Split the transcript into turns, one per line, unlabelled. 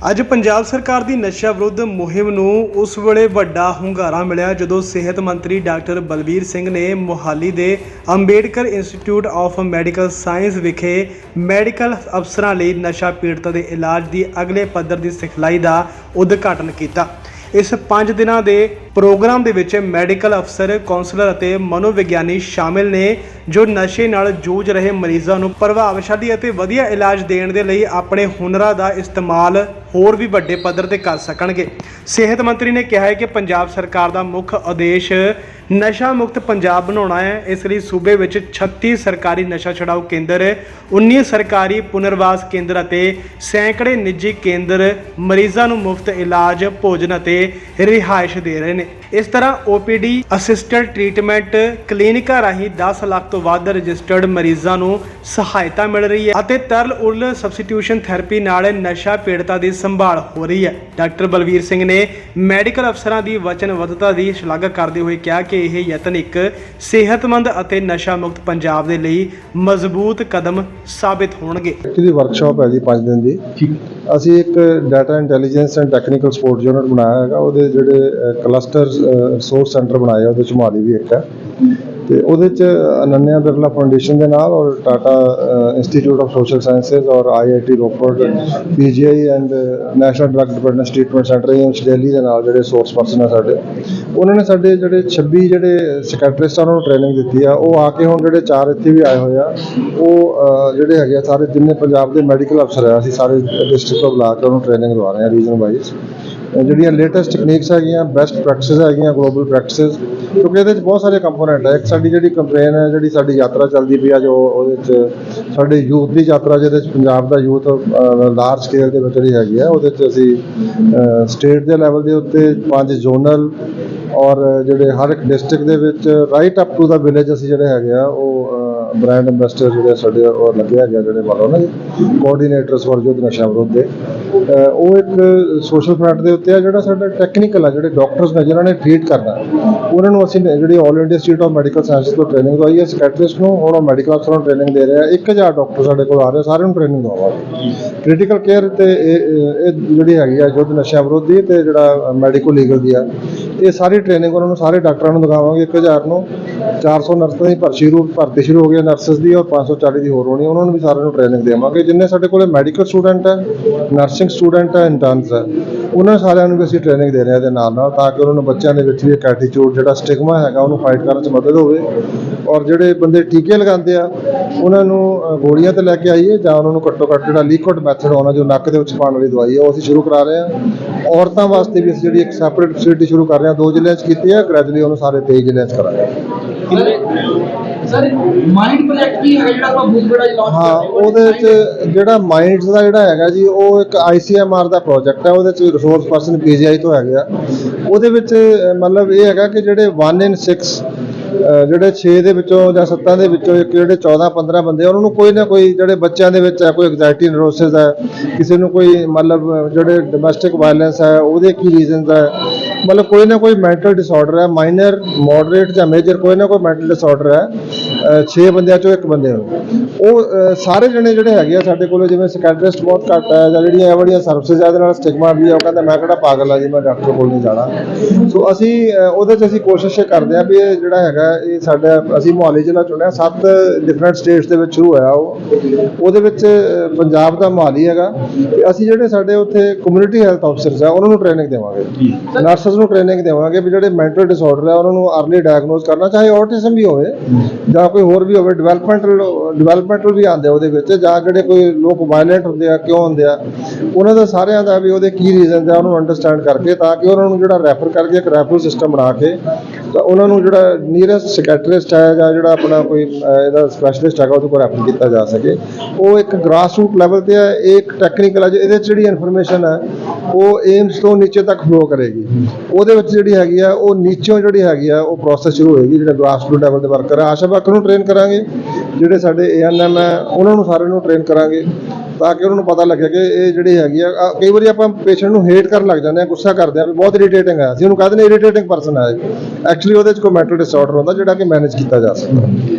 ਅੱਜ ਪੰਜਾਬ ਸਰਕਾਰ ਦੀ ਨਸ਼ਾ ਵਿਰੁੱਧ ਮੁਹਿੰਮ ਨੂੰ ਉਸ ਵੇਲੇ ਵੱਡਾ ਹੁੰਗਾਰਾ ਮਿਲਿਆ, ਜਦੋਂ ਸਿਹਤ ਮੰਤਰੀ ਡਾਕਟਰ ਬਲਬੀਰ ਸਿੰਘ ਨੇ ਮੁਹਾਲੀ ਦੇ Ambedkar institute of medical science ਵਿਖੇ ਮੈਡੀਕਲ ਅਫਸਰਾਂ ਲਈ ਨਸ਼ਾ ਪੀੜਤਾਂ ਦੇ ਇਲਾਜ ਦੀ ਅਗਲੇ ਪੱਧਰ ਦੀ ਸਿਖਲਾਈ ਦਾ ਉਦਘਾਟਨ ਕੀਤਾ। ਇਸ 5 ਦਿਨਾਂ ਦੇ ਪ੍ਰੋਗਰਾਮ ਦੇ ਵਿੱਚ ਮੈਡੀਕਲ ਅਫਸਰ ਕਾਉਂਸਲਰ ਅਤੇ ਮਨੋਵਿਗਿਆਨੀ ਸ਼ਾਮਿਲ ਨੇ, ਜੋ ਨਸ਼ੇ ਨਾਲ ਜੂਝ ਰਹੇ ਮਰੀਜ਼ਾਂ ਨੂੰ ਪ੍ਰਭਾਵਸ਼ਾਲੀ ਅਤੇ ਵਧੀਆ ਇਲਾਜ ਦੇਣ ਦੇ ਲਈ ਆਪਣੇ ਹੁਨਰਾਂ ਦਾ ਇਸਤੇਮਾਲ ਹੋਰ ਵੀ ਵੱਡੇ ਪੱਧਰ ਤੇ ਕਰ ਸਕਣਗੇ। ਸਿਹਤ ਮੰਤਰੀ ਨੇ ਕਿਹਾ ਹੈ ਕਿ ਪੰਜਾਬ ਸਰਕਾਰ ਦਾ ਮੁੱਖ ਉਦੇਸ਼ ਨਸ਼ਾ ਮੁਕਤ ਪੰਜਾਬ ਬਣਾਉਣਾ ਹੈ। ਇਸ ਲਈ ਸੂਬੇ ਵਿੱਚ 36 ਸਰਕਾਰੀ ਨਸ਼ਾ ਛਡਾਊ ਕੇਂਦਰ 19 ਸਰਕਾਰੀ ਪੁਨਰਵਾਸ ਕੇਂਦਰ ਅਤੇ ਸੈਂਕੜੇ ਨਿੱਜੀ ਕੇਂਦਰ ਮਰੀਜ਼ਾਂ ਨੂੰ ਮੁਫਤ ਇਲਾਜ, ਭੋਜਨ ਅਤੇ ਰਿਹਾਇਸ਼ ਦੇ ਰਹੇ ਨੇ। ਇਸ ਤਰ੍ਹਾਂ OPD ਅਸਿਸਟਡ ਟ੍ਰੀਟਮੈਂਟ ਕਲੀਨਿਕਾਂ ਰਾਹੀਂ 10 ਲੱਖ ਤੋਂ ਵੱਧ ਰਜਿਸਟਰਡ ਮਰੀਜ਼ਾਂ ਨੂੰ ਸਹਾਇਤਾ ਮਿਲ ਰਹੀ ਹੈ ਅਤੇ ਤਰਲ ਉਰਲ ਸਬਸਟੀਟਿਊਸ਼ਨ ਥੈਰੇਪੀ ਨਾਲ ਨਸ਼ਾ ਪੀੜਤਾਂ ਦੀ ਸੰਭਾਲ ਹੋ ਰਹੀ ਹੈ। ਡਾਕਟਰ ਬਲਵੀਰ ਸਿੰਘ ਨੇ ਮੈਡੀਕਲ ਅਫਸਰਾਂ ਦੀ ਵਚਨਬੱਧਤਾ ਦੀ ਸ਼ਲਾਘਾ ਕਰਦੇ ਹੋਏ ਕਿਹਾ ਕਿ ਇਹ ਯਤਨ ਇੱਕ ਸਿਹਤਮੰਦ ਅਤੇ ਨਸ਼ਾ ਮੁਕਤ ਪੰਜਾਬ ਦੇ ਲਈ ਮਜ਼ਬੂਤ ਕਦਮ ਸਾਬਿਤ ਹੋਣਗੇ।
ਐਕਚੁਅਲੀ ਵਰਕਸ਼ਾਪ ਹੈ ਜੀ 5 ਦਿਨ ਦੀ। ਅਸੀਂ ਇੱਕ data intelligence and technical support unit ਬਣਾਇਆ ਹੈਗਾ। ਉਹਦੇ ਜਿਹੜੇ ਕਲਸਟਰ ਰਿਸੋਰਸ ਸੈਂਟਰ ਬਣਾਏ ਆ ਉਹਦੇ ਚ ਮੋਹਾਲੀ ਵੀ ਇੱਕ ਹੈ। ਤੇ ਉਹਦੇ ਚ ਅਨੰਨਿਆ ਬਿਰਲਾ ਫਾਊਂਡੇਸ਼ਨ ਦੇ ਨਾਲ ਔਰ Tata institute of social sciences ਔਰ IIT Ropar PGI and national drug dependence treatment centre AIIMS Delhi ਦੇ ਨਾਲ ਜਿਹੜੇ ਸੋਰਸ ਪਰਸਨ ਆ ਸਾਡੇ। ਉਹਨਾਂ ਨੇ ਸਾਡੇ ਜਿਹੜੇ 26 ਜਿਹੜੇ ਸੈਕਟਰਿਸਟ ਆ, ਉਹਨਾਂ ਨੂੰ ਟ੍ਰੇਨਿੰਗ ਦਿੱਤੀ ਆ। ਉਹ ਆ ਕੇ ਹੁਣ ਜਿਹੜੇ ਚਾਰ ਇੱਥੇ ਵੀ ਆਏ ਹੋਏ ਆ, ਉਹ ਜਿਹੜੇ ਹੈਗੇ ਆ, ਸਾਰੇ ਜਿੰਨੇ ਪੰਜਾਬ ਦੇ ਮੈਡੀਕਲ ਅਫਸਰ ਆ, ਅਸੀਂ ਸਾਰੇ ਡਿਸਟ੍ਰਿਕਟ ਤੋਂ ਬੁਲਾ ਕੇ ਉਹਨੂੰ ਟ੍ਰੇਨਿੰਗ ਦਵਾ ਰਹੇ ਆ ਰੀਜਨ ਵਾਈਜ਼ ਜਿਹੜੀਆਂ ਲੇਟੈਸਟ ਟੈਕਨੀਕਸ ਹੈਗੀਆਂ ਬੈਸਟ ਪ੍ਰੈਕਟਿਸਿਸ ਹੈਗੀਆਂ ਗਲੋਬਲ ਪ੍ਰੈਕਟਿਸਿਸ ਕਿਉਂਕਿ ਇਹਦੇ ਵਿੱਚ ਬਹੁਤ ਸਾਰੇ ਕੰਪੋਨੈਂਟ ਹੈ ਇੱਕ ਸਾਡੀ ਜਿਹੜੀ ਕੰਪੇਨ ਹੈ, ਜਿਹੜੀ ਸਾਡੀ ਯਾਤਰਾ ਚੱਲਦੀ ਪਈ ਆ, ਜੋ ਉਹਦੇ ਵਿੱਚ ਸਾਡੇ ਯੂਥ ਦੀ ਯਾਤਰਾ, ਜਿਹਦੇ ਵਿੱਚ ਪੰਜਾਬ ਦਾ ਯੂਥ ਲਾਰਜ ਸਕੇਲ ਦੇ ਵਿੱਚ ਜਿਹੜੀ ਹੈਗੀ ਆ, ਉਹਦੇ ਵਿੱਚ ਅਸੀਂ ਸਟੇਟ ਦੇ ਲੈਵਲ ਦੇ ਉੱਤੇ ਪੰਜ ਜ਼ੋਨਲ ਔਰ ਜਿਹੜੇ ਹਰ ਇੱਕ ਡਿਸਟ੍ਰਿਕਟ ਦੇ ਵਿੱਚ ਰਾਈਟ ਅਪ ਟੂ ਦਾ ਵਿਲੇਜ ਅਸੀਂ ਜਿਹੜੇ ਹੈਗੇ ਆ, ਉਹ ਬ੍ਰਾਂਡ ਐਂਬੈਸਡਰ ਜਿਹੜੇ ਸਾਡੇ, ਉਹ ਲੱਗੇ ਹੈਗੇ ਆ ਜਿਹੜੇ ਮੰਨ ਨਾ ਕੋਆਰਡੀਨੇਟਰਸ ਫॉर ਯੁੱਧ ਨਸ਼ਾ ਵਿਰੁੱਧ। ਦੇ ਅਹ, ਉਹ ਇੱਕ ਸੋਸ਼ਲ ਫਰੰਟ ਦੇ ਉੱਤੇ ਆ ਜਿਹੜਾ ਸਾਡਾ ਟੈਕਨੀਕਲ ਆ, ਜਿਹੜੇ ਡਾਕਟਰਸ ਨੇ ਜਿਨ੍ਹਾਂ ਨੇ ਟ੍ਰੀਟ ਕਰਨਾ। ਉਹਨਾਂ ਨੂੰ ਅਸੀਂ ਜਿਹੜੀ All India Institute of Medical Sciences ਤੋਂ ਟ੍ਰੇਨਿੰਗ ਦਵਾਈ ਹੈ ਸਕੈਟਰਿਸਟ ਨੂੰ, ਹੁਣ ਮੈਡੀਕਲ ਅਫਸਰਾਂ ਨੂੰ ਟ੍ਰੇਨਿੰਗ ਦੇ ਰਹੇ। ਆ 1000 ਡਾਕਟਰ ਸਾਡੇ ਕੋਲ ਆ ਰਹੇ ਸਾਰਿਆਂ ਨੂੰ ਟ੍ਰੇਨਿੰਗ ਦਵਾਵਾਂਗੇ। ਕ੍ਰਿਟੀਕਲ ਕੇਅਰ ਤੇ ਇਹ ਇਹ ਜਿਹੜੀ ਹੈਗੀ ਆ, ਯੁੱਧ ਨਸ਼ਾ ਵਿਰੋਧ ਦੀ ਤੇ ਜਿਹੜਾ ਮੈਡੀਕਲ ਲੀਗਲ ਦੀ ਆ ਇਹ ਸਾਰੀ ਟ੍ਰੇਨਿੰਗ ਉਹਨਾਂ ਨੂੰ ਸਾਰੇ ਡਾਕਟਰਾਂ ਨੂੰ ਦਿਖਾਵਾਂਗੇ 1000 ਨੂੰ। 400 ਨਰਸਾਂ ਦੀ ਭਰਤੀ ਸ਼ੁਰੂ ਭਰਤੀ ਸ਼ੁਰੂ ਹੋ ਗਈ ਨਰਸਸ ਦੀ, ਔਰ 540 ਦੀ ਹੋਰ ਹੋਣੀ ਉਹਨਾਂ ਨੂੰ ਵੀ ਸਾਰਿਆਂ ਨੂੰ ਟ੍ਰੇਨਿੰਗ ਦੇਵਾਂਗੇ। ਜਿੰਨੇ ਸਾਡੇ ਕੋਲੇ ਮੈਡੀਕਲ ਸਟੂਡੈਂਟ ਹੈ ਨਰਸਿੰਗ ਸਟੂਡੈਂਟ ਹੈ ਇੰਟਰਨਸ ਹੈ। ਉਹਨਾਂ ਸਾਰਿਆਂ ਨੂੰ ਵੀ ਅਸੀਂ ਟ੍ਰੇਨਿੰਗ ਦੇ ਰਹੇ ਹਾਂ ਦੇ ਨਾਲ ਨਾਲ, ਤਾਂ ਕਿ ਉਹਨਾਂ ਨੂੰ ਬੱਚਿਆਂ ਦੇ ਵਿੱਚ ਵੀ ਇੱਕ ਐਟੀਟਿਊਡ ਜਿਹੜਾ ਸਟਿਗਮਾ ਹੈਗਾ, ਉਹਨੂੰ ਫਾਈਟ ਕਰਨ 'ਚ ਮਦਦ ਹੋਵੇ। ਔਰ ਜਿਹੜੇ ਬੰਦੇ ਟੀਕੇ ਲਗਾਉਂਦੇ ਆ, ਉਹਨਾਂ ਨੂੰ ਗੋਲੀਆਂ ਤੇ ਲੈ ਕੇ ਆਈਏ, ਜਾਂ ਉਹਨਾਂ ਨੂੰ ਘੱਟੋ ਘੱਟ ਜਿਹੜਾ ਲਿਕੁਇਡ ਮੈਥਡ ਆਉਣਾ ਜੋ ਨੱਕ ਦੇ ਵਿੱਚ ਪਾਉਣ ਵਾਲੀ ਦਵਾਈ ਹੈ ਉਹ ਅਸੀਂ ਸ਼ੁਰੂ ਕਰਾ ਰਹੇ ਹਾਂ। ਔਰਤਾਂ ਵਾਸਤੇ ਵੀ ਅਸੀਂ ਜਿਹੜੀ ਇੱਕ ਸੈਪਰੇਟ ਫੈਸਿਲਿਟੀ ਸ਼ੁਰੂ ਕਰ ਰਹੇ ਹਾਂ, ਦੋ ਜ਼ਿਲ੍ਹਿਆਂ 'ਚ ਕੀਤੀ ਹੈ ਗ੍ਰੈਜੂਅਲੀ ਉਹਨੂੰ ਸਾਰੇ 23 ਜ਼ਿਲ੍ਹਿਆਂ 'ਚ ਕਰਾਂਗੇ।
ਸਰ ਮਾਈਂਡ ਪ੍ਰੋਜੈਕਟ ਕੀ ਹੈਗਾ ਜਿਹੜਾ ਆਪਾਂ ਬੂਥਗੜਾ ਲਾਂਚ
ਹਾਂ ਉਹਦੇ ਵਿੱਚ ਜਿਹੜਾ ਮਾਈਂਡਸ ਦਾ ਜਿਹੜਾ ਹੈਗਾ ਜੀ ਉਹ ਇੱਕ ICMR ਦਾ ਪ੍ਰੋਜੈਕਟ ਹੈ ਉਹਦੇ ਵਿੱਚ ਰਿਸੋਰਸ ਪਰਸਨ PGI ਤੋਂ ਹੈਗੇ ਆ। ਉਹਦੇ ਵਿੱਚ ਮਤਲਬ ਇਹ ਹੈਗਾ ਕਿ ਜਿਹੜੇ 1 in 6 ਜਿਹੜੇ 6 ਦੇ ਵਿੱਚੋਂ ਜਾਂ 7 ਦੇ ਵਿੱਚੋਂ ਇੱਕ ਜਿਹੜੇ 14 15 ਬੰਦੇ ਆ, ਉਹਨਾਂ ਨੂੰ ਕੋਈ ਨਾ ਕੋਈ ਜਿਹੜੇ ਬੱਚਿਆਂ ਦੇ ਵਿੱਚ ਹੈ ਕੋਈ ਐਂਗਜ਼ਾਇਟੀ ਨਿਊਰੋਸਿਸ ਹੈ ਕਿਸੇ ਨੂੰ ਕੋਈ ਮਤਲਬ ਜਿਹੜੇ ਡੋਮੈਸਟਿਕ ਵਾਇਲੈਂਸ ਹੈ ਉਹਦੇ ਕੀ ਰੀਜ਼ਨਸ ਹੈ ਮਤਲਬ ਕੋਈ ਨਾ ਕੋਈ ਮੈਂਟਲ ਡਿਸਆਰਡਰ ਹੈ ਮਾਈਨਰ ਮੋਡਰੇਟ ਜਾਂ ਮੇਜਰ ਕੋਈ ਨਾ ਕੋਈ ਮੈਂਟਲ ਡਿਸਆਰਡਰ ਹੈ। 6 ਬੰਦਿਆਂ ਚੋਂ ਇੱਕ ਬੰਦੇ ਨੂੰ। ਉਹ ਸਾਰੇ ਜਣੇ ਜਿਹੜੇ ਹੈਗੇ ਆ ਸਾਡੇ ਕੋਲ, ਜਿਵੇਂ ਸੈਕਟਰਿਸਟ ਬਹੁਤ ਘੱਟ ਹੈ, ਜਾਂ ਜਿਹੜੀਆਂ ਇਹ ਵਾਲੀਆਂ ਸਰਵਿਸਿਜ਼ ਆ, ਇਹਦੇ ਨਾਲ ਸਟਿਗਮਾ ਵੀ ਆ, ਉਹ ਕਹਿੰਦਾ, ਮੈਂ ਕਿਹੜਾ ਪਾਗਲ ਆ ਜੀ, ਮੈਂ ਡਾਕਟਰ ਕੋਲ ਨਹੀਂ ਜਾਣਾ। ਸੋ ਅਸੀਂ ਉਹਦੇ 'ਚ ਅਸੀਂ ਕੋਸ਼ਿਸ਼ ਇਹ ਕਰਦੇ ਆ ਵੀ ਇਹ ਜਿਹੜਾ ਹੈਗਾ, ਇਹ ਸਾਡਾ, ਅਸੀਂ ਮੁਹਾਲੀ ਜ਼ਿਲ੍ਹਾ ਚੁਣਿਆ, ਸੱਤ ਡਿਫਰੈਂਟ ਸਟੇਟਸ ਦੇ ਵਿੱਚ ਸ਼ੁਰੂ ਹੋਇਆ ਉਹ। ਉਹਦੇ ਵਿੱਚ ਪੰਜਾਬ ਦਾ ਮੁਹਾਲੀ ਹੈਗਾ। ਤੇ ਅਸੀਂ ਜਿਹੜੇ ਸਾਡੇ ਉੱਥੇ ਕਮਿਊਨਿਟੀ ਹੈਲਥ ਅਫਸਰਸ ਆ, ਉਹਨਾਂ ਨੂੰ ਟ੍ਰੇਨਿੰਗ ਦੇਵਾਂਗੇ। ਨਰਸਸ ਨੂੰ ਟ੍ਰੇਨਿੰਗ ਦੇਵਾਂਗੇ ਵੀ ਜਿਹੜੇ ਮੈਂਟਲ ਡਿਸਆਰਡਰ ਆ, ਉਹਨਾਂ ਨੂੰ ਅਰਲੀ ਡਾਇਗਨੋਸ ਕਰਨਾ, ਚਾਹੇ ਆਟਿਜ਼ਮ ਵੀ ਹੋਵੇ, ਜਾਂ ਜਾਂ ਕੋਈ ਹੋਰ ਵੀ ਹੋਵੇ ਡਿਵੈਲਪਮੈਂਟਲ ਡਿਵੈਲਪਮੈਂਟਲ ਵੀ ਆਉਂਦੇ ਉਹਦੇ ਵਿੱਚ, ਜਾਂ ਜਿਹੜੇ ਕੋਈ ਲੋਕ ਵਾਇਲੈਂਟ ਹੁੰਦੇ ਆ, ਕਿਉਂ ਹੁੰਦੇ ਆ, ਉਹਨਾਂ ਦਾ ਸਾਰਿਆਂ ਦਾ ਵੀ ਉਹਦੇ ਕੀ ਰੀਜ਼ਨਸ ਆ, ਉਹਨੂੰ ਅੰਡਰਸਟੈਂਡ ਕਰਕੇ, ਤਾਂ ਕਿ ਉਹਨਾਂ ਨੂੰ ਜਿਹੜਾ ਰੈਫਰ ਕਰਕੇ ਇੱਕ ਰੈਫਰਲ ਸਿਸਟਮ ਬਣਾ ਕੇ, ਤਾਂ ਉਹਨਾਂ ਨੂੰ ਜਿਹੜਾ ਨੀਅਰੈਸਟ ਸੈਕਟਰਿਸਟ ਹੈ ਜਾਂ ਜਿਹੜਾ ਆਪਣਾ ਕੋਈ ਇਹਦਾ ਸਪੈਸ਼ਲਿਸਟ ਹੈਗਾ, ਉਹਦੇ ਕੋਲ ਰੈਫਰ ਕੀਤਾ ਜਾ ਸਕੇ। ਉਹ ਇੱਕ ਗ੍ਰਾਸ ਰੂਟ ਲੈਵਲ ਤੇ ਹੈ ਇਹ ਇੱਕ ਟੈਕਨੀਕਲ ਹੈ ਜੋ ਇਹਦੇ 'ਚ ਜਿਹੜੀ ਇਨਫੋਰਮੇਸ਼ਨ ਹੈ ਉਹ ਏਮਸ ਤੋਂ ਨੀਚੇ ਤੱਕ ਫਲੋ ਕਰੇਗੀ। ਉਹਦੇ ਵਿੱਚ ਜਿਹੜੀ ਹੈਗੀ ਆ, ਉਹ ਨੀਚੋਂ ਜਿਹੜੀ ਹੈਗੀ ਆ, ਉਹ ਪ੍ਰੋਸੈਸ ਸ਼ੁਰੂ ਹੋਏਗੀ, ਜਿਹੜਾ ਗ੍ਰਾਸ ਰੂਟ ਲੈਵਲ ਦੇ ਵਰਕਰ ਆ। ਆਸ਼ਾ ਵਰਕਰ ਨੂੰ ਟ੍ਰੇਨ ਕਰਾਂਗੇ, ਜਿਹੜੇ ਸਾਡੇ ਏਐਨਐਮ ਹੈ ਉਹਨਾਂ ਨੂੰ ਸਾਰਿਆਂ ਨੂੰ ਟ੍ਰੇਨ ਕਰਾਂਗੇ, ਤਾਂ ਕਿ ਉਹਨਾਂ ਨੂੰ ਪਤਾ ਲੱਗੇ ਕਿ ਇਹ ਜਿਹੜੀ ਹੈਗੀ ਆ ਕਈ ਵਾਰੀ ਆਪਾਂ ਪੇਸ਼ੈਂਟ ਨੂੰ ਹੇਟ ਕਰਨ ਲੱਗ ਜਾਂਦੇ ਆ, ਗੁੱਸਾ ਕਰਦੇ ਆ ਵੀ ਬਹੁਤ ਇਰੀਟੇਟਿੰਗ ਹੈ ਅਸੀਂ ਉਹਨੂੰ ਕਹਿੰਦੇ ਨੇ ਇਰੀਟੇਟਿੰਗ ਪਰਸਨ ਹੈ ਐਕਚੁਅਲੀ ਉਹਦੇ 'ਚ ਕੋਈ ਮੈਂਟਲ ਡਿਸਆਰਡਰ ਹੁੰਦਾ, ਜਿਹੜਾ ਕਿ ਮੈਨੇਜ ਕੀਤਾ ਜਾ ਸਕਦਾ।